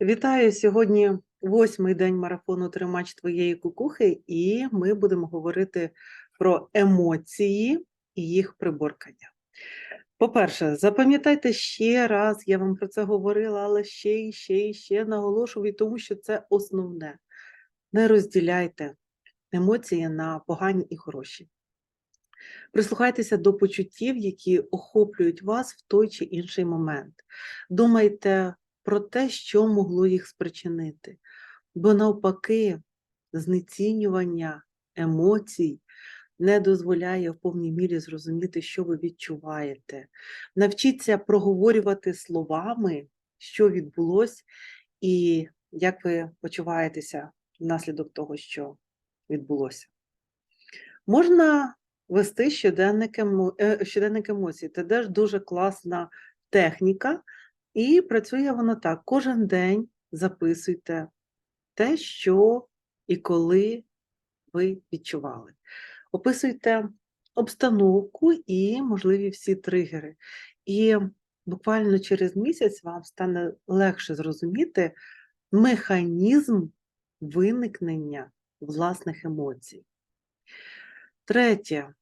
Вітаю сьогодні восьмий день марафону Тримач твоєї кукухи, і ми будемо говорити про емоції і їх приборкання. По-перше, запам'ятайте ще раз, я вам про це говорила, але ще і ще і ще наголошую, тому що це основне. Не розділяйте емоції на погані і хороші. Прислухайтеся до почуттів, які охоплюють вас в той чи інший момент. Думайте про те, що могло їх спричинити. Бо навпаки, знецінювання емоцій не дозволяє в повній мірі зрозуміти, що ви відчуваєте. Навчіться проговорювати словами, що відбулось, і як ви почуваєтеся внаслідок того, що відбулося. Можна вести щоденник, е, щоденник емоцій. Це теж дуже класна техніка, і працює воно так: кожен день записуйте те, що і коли ви відчували. Описуйте обстановку і можливі всі тригери. І буквально через місяць вам стане легше зрозуміти механізм виникнення власних емоцій. Третє,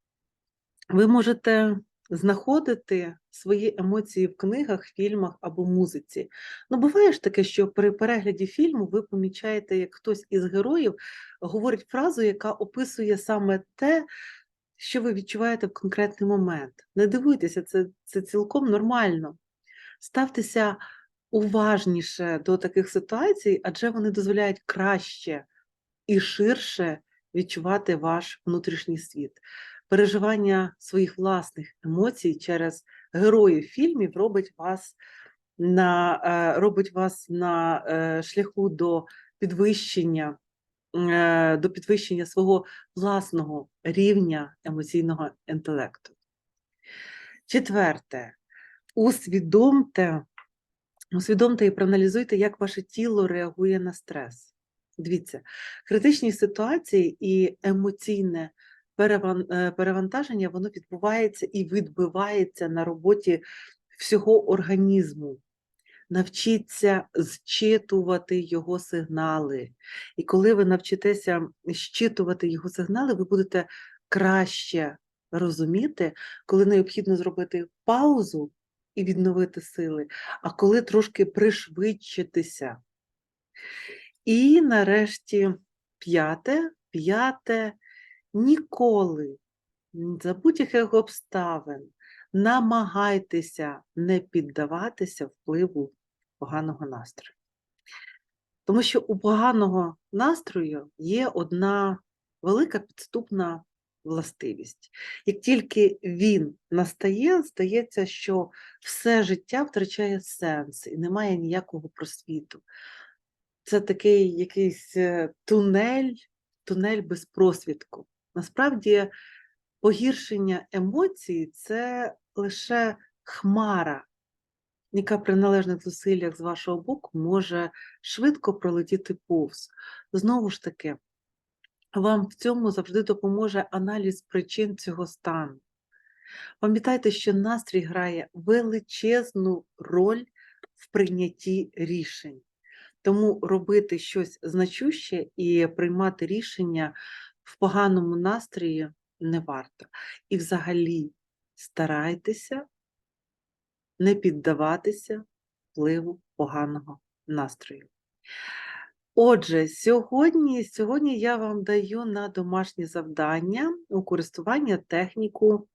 ви можете знаходити свої емоції в книгах, фільмах або музиці. Ну, буває ж таке, що при перегляді фільму ви помічаєте, як хтось із героїв говорить фразу, яка описує саме те, що ви відчуваєте в конкретний момент. Не дивуйтеся, це, це цілком нормально. Ставтеся уважніше до таких ситуацій, адже вони дозволяють краще і ширше відчувати ваш внутрішній світ. Переживання своїх власних емоцій через героїв фільмів робить вас на, е, робить вас на е, шляху до підвищення, е, до підвищення свого власного рівня емоційного інтелекту. Четверте, усвідомте, усвідомте і проаналізуйте, як ваше тіло реагує на стрес. Дивіться, критичні ситуації і емоційне перевантаження воно відбувається і відбивається на роботі всього організму. Навчіться зчитувати його сигнали. І коли ви навчитеся зчитувати його сигнали, ви будете краще розуміти, коли необхідно зробити паузу і відновити сили, а коли трошки пришвидшитися. І нарешті п'яте, п'яте, ніколи за будь-яких обставин намагайтеся не піддаватися впливу поганого настрою. Тому що у поганого настрою є одна велика підступна властивість. Як тільки він настає, здається, що все життя втрачає сенс і немає ніякого просвіту це такий якийсь е, тунель, тунель без просвідку. Насправді, погіршення емоцій це лише хмара, яка при належних зусиллях з вашого боку може швидко пролетіти повз. Знову ж таки, вам в цьому завжди допоможе аналіз причин цього стану. Пам'ятайте, що настрій грає величезну роль в прийнятті рішень. Тому робити щось значуще і приймати рішення в поганому настрої не варто. І взагалі старайтеся не піддаватися впливу поганого настрою. Отже, сьогодні, сьогодні я вам даю на домашнє завдання у користування техніку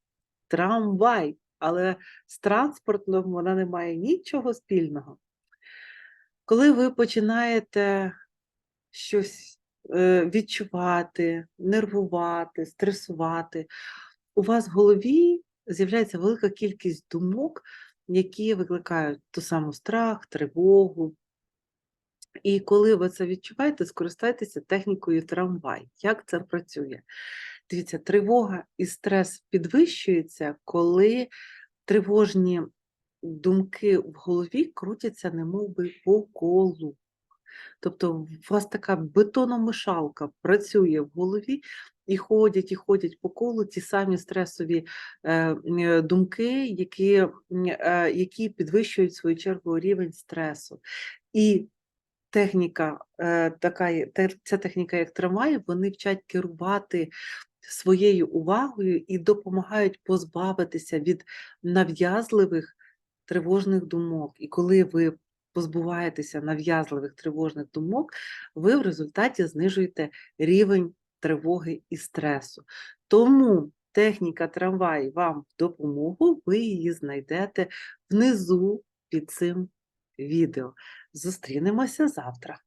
трамвай, але з транспортом вона не має нічого спільного. Коли ви починаєте щось відчувати, нервувати, стресувати, у вас в голові з'являється велика кількість думок, які викликають ту саму страх, тривогу. І коли ви це відчуваєте, скористайтеся технікою трамвай. Як це працює? Дивіться, тривога і стрес підвищується, коли тривожні думки в голові крутяться немовби по колу. Тобто у вас така бетономишалка працює в голові і ходять, і ходять по колу ті самі стресові е, е, думки, які, е, які підвищують в свою чергу рівень стресу. І техніка, е, така, ця техніка, як трамвай, вони вчать керувати своєю увагою і допомагають позбавитися від нав'язливих тривожних думок. І коли ви позбуваєтеся нав'язливих тривожних думок, ви в результаті знижуєте рівень тривоги і стресу. Тому техніка трамвай вам в допомогу, ви її знайдете внизу під цим відео. Зустрінемося завтра.